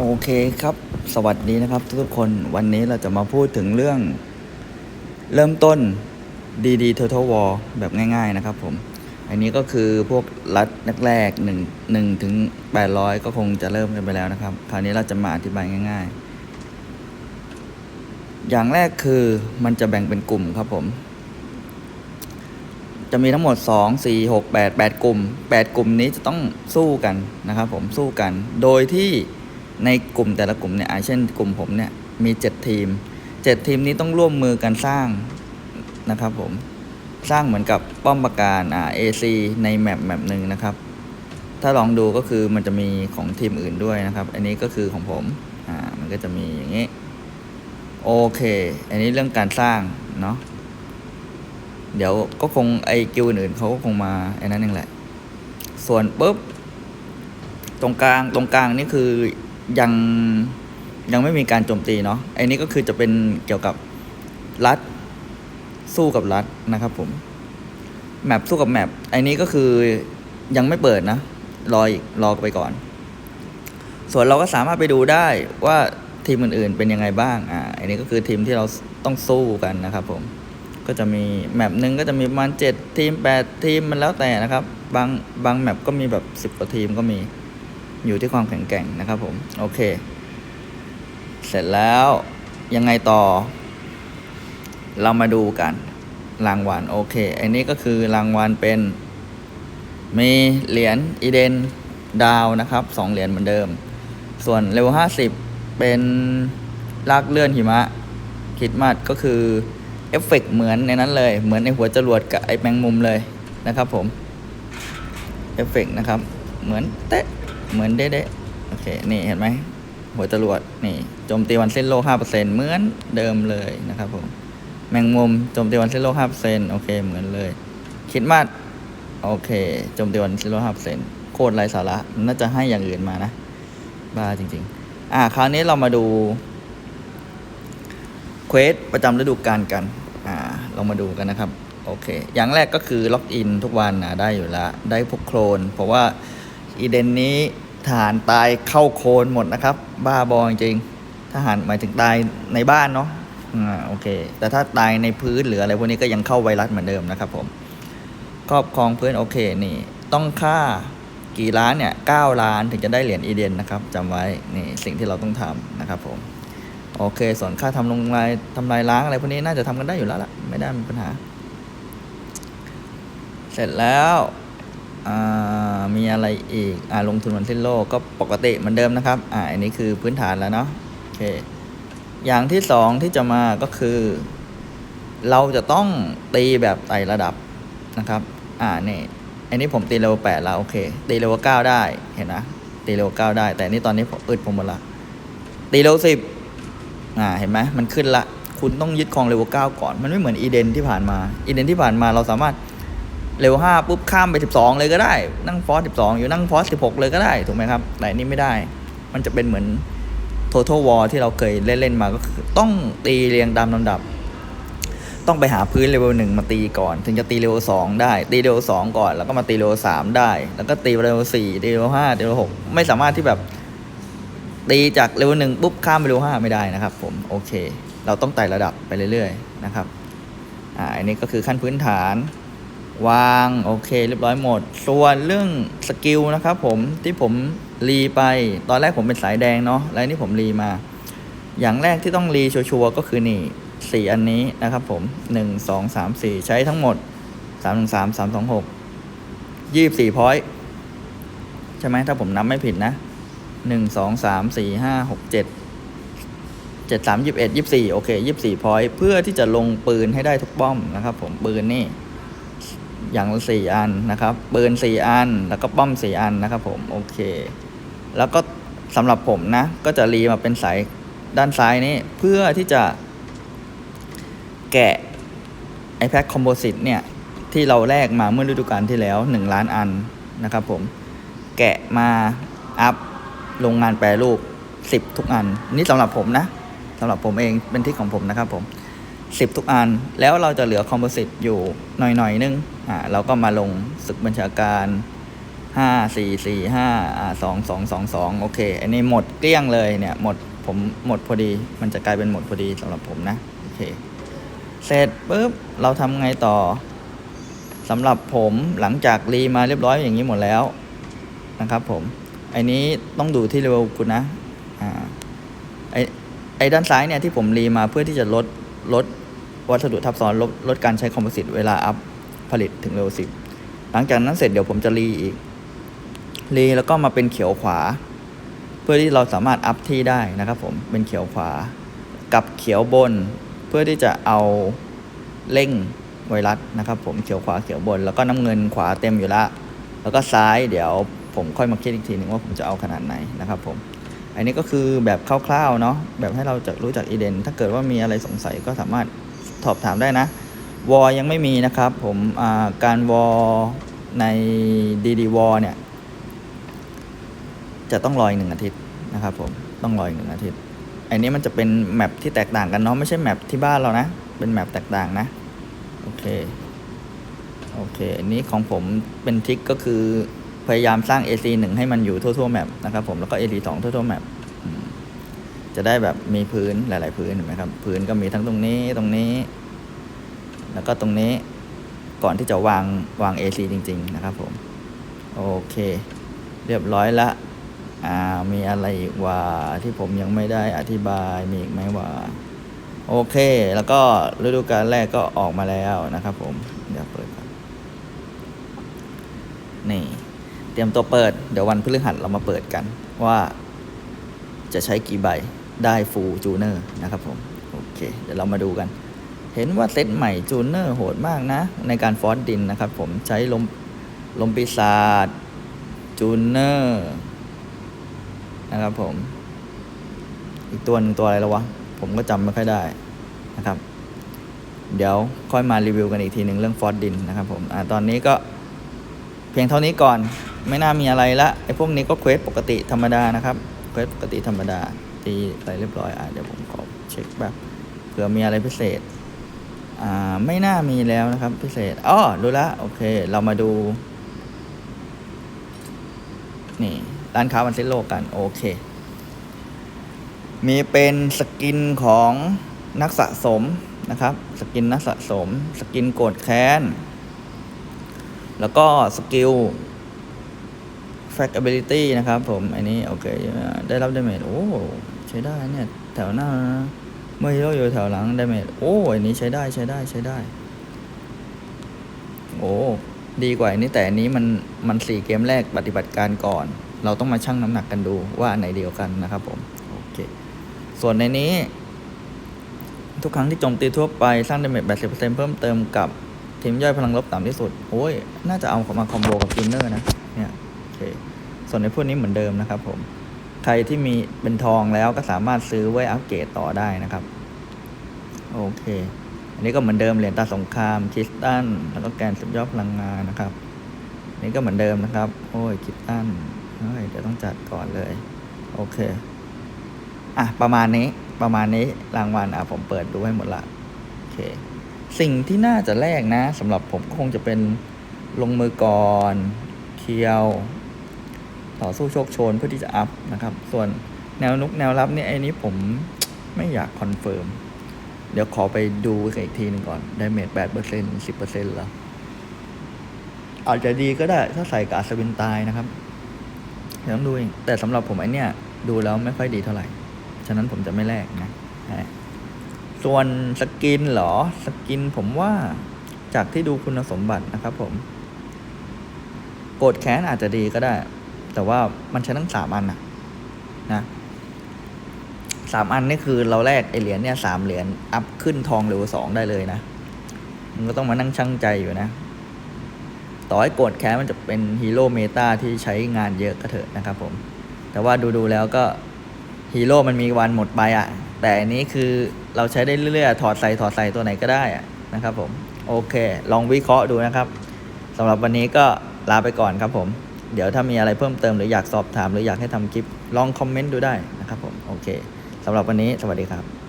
โอเคครับสวัสดีนะครับทุกๆคนวันนี้เราจะมาพูดถึงเรื่อง เริ่มต้น DD Total War แบบง่าย ๆนะครับผม อันนี้ก็คือพวกรัดแรกๆหนึ่งหนึ่งถึงแปดร้อยก็คงจะเริ่มกันไปแล้วนะครับ คราวนี้เราจะมาอธิบายง่าย ๆ อย่างแรกคือมันจะแบ่งเป็นกลุ่มครับผม จะมีทั้งหมด 2 4 6 8 8 กลุ่ม 8 กลุ่มนี้จะต้องสู้กันนะครับผมสู้กัน โดยที่ ในกลุ่มแต่ละกลุ่มเนี่ยเช่นกลุ่มผมเนี่ยมี 7 ทีม 7 ทีมนี้ต้องร่วมมือกันสร้างนะครับผมสร้างเหมือนกับป้อมปราการอ่า AC ในแมปแมปหนึ่งนะครับ ถ้าลองดูก็คือมันจะมีของทีมอื่นด้วยนะครับ อันนี้ก็คือของผมอ่ามันก็จะมีอย่างนี้โอเค อันนี้เรื่องการสร้างเนาะเดี๋ยวก็คงไอกิวอื่นเขาก็คงมาไอ้นั้นเองแหละ ส่วนปุ๊บ ตรงกลางตรงกลางนี่คือ ยังยังไม่มีการโจมตีเนาะไอ้นี้ก็คือจะเป็นเกี่ยวกับรัฐสู้กับรัฐนะครับผมแมปสู้กับแมปไอ้นี้ก็คือยังไม่เปิดนะรออีกรอไปก่อน ส่วนเราก็สามารถไปดูได้ว่าทีมอื่นๆเป็นยังไงบ้างอ่าอันนี้ก็คือทีมที่เราต้องสู้กันนะครับผมก็จะมีแมปหนึ่งก็จะมีประมาณเจ็ดทีมแปดทีมมันแล้วแต่นะครับ บางบางแมปก็มีแบบสิบกว่าทีมก็มี อยู่ที่ความแข็งแกร่งนะครับผม โอเค เสร็จแล้วยังไงต่อ เรามาดูกัน รางวัลโอเคอันนี้ก็คือรางวัลเป็น มีเหรียญอีเดนดาวนะครับสองเหรียญเหมือนเดิม ส่วนเร็วห้าสิบเป็นลากเลื่อนหิมะคิดมัดก็คือเอฟเฟกต์เหมือนในนั้นเลย เหมือนในหัวจรวดกับไอ้แมงมุมเลยนะครับผม เอฟเฟกต์นะครับ เหมือนเตะ เหมือนเด๊ะๆโอเค นี่เห็นไหมหัวจรวดนี่โจมตีวันเส้นโลห้าเปอร์เซ็นเหมือนเดิมเลยนะครับผมแมงมุมโจมตีวันเส้นโลห้าเปอร์เซ็นโอเค เหมือนเลย คิดมาดโอเคโจมตีวันเส้นโลห้าเปอร์เซ็นโคตรไร้สาระน่าจะให้อย่างอื่นมานะบ้าจริง ๆ อ่าคราวนี้เรามาดูเควสประจำฤดูกาลกัน อ่าเรามาดูกันนะครับ โอเค อย่างแรกก็คือล็อกอินทุกวันนะได้อยู่ล้วได้พวกโคลน เพราะว่าอีเดนนี้ ทหารตายเข้าโคลนหมดนะครับ บ้าบอจริงทหารหมายถึงตายในบ้านเนาะอ่าโอเค แต่ถ้าตายในพื้นหรืออะไรพวกนี้ก็ยังเข้าไวรัสเหมือนเดิมนะครับผมครอบครองพื้นโอเคนี่ต้องค่ากี่ล้านเนี่ยเก้าล้านถึงจะได้เหรียญอีเดนนะครับจำไว้นี่สิ่งที่เราต้องทำนะครับผมโอเค ส่วนค่าทำลงลายทำลายล้างอะไรพวกนี้น่าจะทำกันได้อยู่แล้วล่ะ ไม่ได้มีปัญหา เสร็จแล้วอ่า มีอะไรอีกอ่าลงทุนวันสิ้นโลกก็ปกติเหมือนเดิมนะครับอ่าอันนี้คือพื้นฐานแล้วเนาะโอเคอย่างที่สองที่จะมาก็คือ เราจะต้องตีแบบไต่ระดับนะครับ อ่าเนี่ยอันนี้ผมตีเลเวลแปดแล้วโอเค ตีเลเวลเก้าได้เห็นนะตีเลเวลเก้าได้ แต่นี่ตอนนี้ผมอึดผมหมดละตีเลเวลสิบอ่าเห็นไหมมันขึ้นละ คุณต้องยึดครองเลเวลเก้าก่อน มันไม่เหมือนอีเดนที่ผ่านมาอีเดนที่ผ่านมาเราสามารถ เลเวห้าปุ๊บข้ามไปสิบสองเลยก็ได้ นั่งฟอสสิบสองอยู่นั่งฟอสสิบหกเลยก็ได้ถูกไหมครับแต่อันนี่ไม่ได้ มันจะเป็นเหมือน Total War ที่เราเคยเล่นๆมาก็คือต้องตีเรียงตามลำดับ ต้องไปหาพื้นเลเวลหนึ่งมาตีก่อน ถึงจะตีเลเวลสองได้ ตีเลเวลสองก่อน แล้วก็มาตีเลเวลสามได้ แล้วก็ตีเลเวลสี่ตีเลเวลห้าตีเลเวลหกไม่สามารถที่แบบ ตีจากเลเวลหนึ่งปุ๊บข้ามไปเลเวลห้าไม่ได้นะครับ ผมโอเค เราต้องไต่ระดับไปเรื่อยๆนะครับอ่าอันนี้ก็คือขั้นพื้นฐาน วางโอเคเรียบร้อยหมด ส่วนเรื่องสกิลนะครับผมที่ผมรีไปตอนแรกผมเป็นสายแดงเนาะแล้วนี่ผมรีมา อย่างแรกที่ต้องรีชัวร์ก็คือนี่สี่อันนี้นะครับผมหนึ่งสองสามสี่ใช้ทั้งหมดสามหนึ่งสามสามสองหกยี่สี่พอยต์ใช่ไหมถ้าผมนับไม่ผิดนะหนึ่งสองสามสี่ห้าหกเจ็ดเจ็ดสามยี่สิบเอ็ดยี่สี่โอเคยี่สี่พอยต์เพื่อที่จะลงปืนให้ได้ทุกป้อมนะครับผมปืนนี่ อย่างละสี่อันนะครับปืนสี่อัน แล้วก็ป้อมสี่อันนะครับผมโอเค แล้วก็สำหรับผมนะ ก็จะรีมาเป็นสายด้านซ้ายนี้ เพื่อที่จะแกะไอแพ็คคอมโพสิตเนี่ย ที่เราแลกมาเมื่อฤดูกาลที่แล้ว 1 ล้านอันนะครับผมแกะมาอัพโรงงานแปรรูป 10 ทุกอัน นี่สำหรับผมนะสำหรับผมเองเป็นที่ของผมนะครับผม 10 ทุกอัน แล้วเราจะเหลือคอมโพสิตอยู่หน่อยๆนึงอ่าเราก็มาลงศึกบัญชาการห้าสี่สี่ห้าอ่าสองสองสองสองโอเค อันนี้หมดเกลี้ยงเลยเนี่ยหมดผมหมดพอดี มันจะกลายเป็นหมดพอดีสำหรับผมนะโอเคเสร็จปุ๊บเราทำไงต่อสำหรับผมหลังจากรีมาเรียบร้อยอย่างนี้หมดแล้วนะครับผมไอ้นี้ต้องดูที่เร็วคุณนะอ่าไอ้ไอ้ด้านซ้ายเนี่ยที่ผมรีมาเพื่อที่จะลดลด วัสดุทับซ้อนลดลดการใช้คอมโพสิตเวลาอัพผลิตถึงเร็วสิบหลังจากนั้นเสร็จเดี๋ยวผมจะรีอีกรีแล้วก็มาเป็นเขียวขวา เพื่อที่เราสามารถอัพที่ได้นะครับผมเป็นเขียวขวา กับเขียวบน เพื่อที่จะเอาเร่งไวรัสนะครับ ผมเขียวขวาเขียวบน แล้วก็น้ำเงินขวาเต็มอยู่ล้วแล้วก็ซ้ายเดี๋ยวผมค่อยมาคิดอีกทีหนึ่งว่าผมจะเอาขนาดไหนนะครับผมอันนี้ก็คือแบบคร่าวๆเนาะแบบให้เราจะรู้จักอีเดน ถ้าเกิดว่ามีอะไรสงสัยก็สามารถ สอบถามได้นะ วอยังไม่มีนะครับ ผมาการวอในดีดีวอเนี่ย จะต้องรออีกหนึ่งอาทิตย์นะครับ ผมต้องรออีกหนึ่งอาทิตย์อันนี้มันจะเป็นแมปที่แตกต่างกันเนาะไม่ใช่แมปที่บ้านเรานะ เป็นแมปแตกต่างนะ โอเคโอเค อันนี้ของผมเป็นทริกก็คือพยายามสร้าง AC 1 ให้มันอยู่ทั่วๆแมปนะครับผมแล้วก็ AC 2ทั่วๆแมป จะได้แบบมีพื้นหลาย ๆ พื้นเห็นไหมครับ พื้นก็มีทั้งตรงนี้ตรงนี้ แล้วก็ตรงนี้ก่อนที่จะวางวาง AC จริง ๆ นะครับผม โอเค เรียบร้อยละอ่ามีอะไรอีกว่าที่ผมยังไม่ได้อธิบายมีอีกไหมว่า โอเค แล้วก็ฤดูกาลแรกก็ออกมาแล้วนะครับผม เดี๋ยวเปิดก่อนนี่ เตรียมตัวเปิด เดี๋ยววันพฤหัสเรามาเปิดกันว่าจะใช้กี่ใบ ได้ฟูจูเนอร์นะครับผม โอเค เดี๋ยวเรามาดูกัน เห็นว่าเซตใหม่จูเนอร์โหดมากนะ ในการฟอสดินนะครับผมใช้ลมลมปีศาจจูเนอร์นะครับผม อีกตัวหนึ่งตัวอะไรแล้ววะ ผมก็จำไม่ค่อยได้นะครับ เดี๋ยวค่อยมารีวิวกันอีกทีหนึ่งเรื่องฟอสดินนะครับผมอตอนนี้ก็เพียงเท่านี้ก่อนไม่น่ามีอะไรละไอ้พวกนี้ก็เควสปกติธรรมดานะครับเควสปกติธรรมดา ตีไปเรียบร้อยอ่าเดี๋ยวผมขอเช็คแบบเผื่อมีอะไรพิเศษ อ่าไม่น่ามีแล้วนะครับ พิเศษอ๋อรู้ละโอเค เรามาดู นี่ร้านค้าวันเซ็นโลกกัน โอเค มีเป็นสกินของนักสะสมนะครับ สกินนักสะสม สกินโกดแค้น แล้วก็สกิล fact ability นะครับผม อันนี้ โอเค ได้รับดาเมจโอ้ ช้ได้เนี่ย แถวหน้าเมื่อฮีโร่อยู่แถวหลังดาเมจโอ้อันนี้ใช้ได้ใช้ได้ใช้ได้ โอ้ดีกว่าอันนี้แต่อันนี้มันมันสี่เกมแรกปฏิบัติการก่อน เราต้องมาชั่งน้ำหนักกันดูว่าอันไหนเดียวกันนะครับผมโอเคส่วนในนี้ ทุกครั้งที่โจมตีทั่วไปสร้างดาเมจ80%เพิ่มเติมกับทีมย่อยพลังลบต่ำที่สุดโอ้ยน่าจะเอามาคอมโบกับจูเนอร์นะเนี่ยโอเคส่วนในพวกนี้เหมือนเดิมนะครับผม ใครที่มีเป็นทองแล้วก็สามารถซื้อไว้อัปเกรดต่อได้นะครับ โอเค อันนี้ก็เหมือนเดิมเหรียญตาสงครามคริสตันแล้วก็แกนสุดยอดพลังงานนะครับอันนี่ก็เหมือนเดิมนะครับ โอ้ยคริสตันเฮ้ยเดี๋ยวต้องจัดก่อนเลย โอเคอะประมาณนี้ประมาณนี้รางวัลอะผมเปิดดูให้หมดละโอเค สิ่งที่น่าจะแลกนะสำหรับผมก็คงจะเป็นลงมือก่อนเคียว ต่อสู้โชคโชนเพื่อที่จะอัพนะครับ ส่วนแนวนุกแนวรับเนี่ยไอ้นี้ผมไม่อยากคอนเฟิร์ม เดี๋ยวขอไปดูอีกทีหนึ่งก่อนได้เมจแปดเปอร์เซ็นต์สิบเปอร์เซ็นต์แล้วอาจจะดีก็ได้ถ้าใส่กบอัศวินตายนะครับเดี๋ยวต้องดูเองแต่สำหรับผมไอเนี้ยดูแล้วไม่ค่อยดีเท่าไหร่ ฉะนั้นผมจะไม่แลกนะส่วนสกินเหรอ สกินผมว่าจากที่ดูคุณสมบัตินะครับผม โกดแค้นอาจจะดีก็ได้ แต่ว่ามันใช้ทั้งสามอันนะนะสามอันนี่คือเราแลกไอเหรียญเนี่ยสามเหรียญอัพขึ้นทองเร็วสองได้เลยนะมันก็ต้องมานั่งชั่งใจอยู่นะ ต่อให้โกดแค้นมันจะเป็นฮีโร่เมตาที่ใช้งานเยอะก็เถอะนะครับผม แต่ว่าดูๆแล้วก็ฮีโร่มันมีวันหมดไปอะ่ะ แต่อันนี้คือเราใช้ได้เรื่อยๆ ถอดใส่ถอดใส่ตัวไหนก็ได้อะนะครับผม โอเค ลองวิเคราะห์ดูนะครับสำหรับวันนี้ก็ลาไปก่อนครับผม เดี๋ยวถ้ามีอะไรเพิ่มเติมหรืออยากสอบถาม หรืออยากให้ทำคลิปลองคอมเมนต์ดูได้นะครับผมโอเคสำหรับวันนี้สวัสดีครับ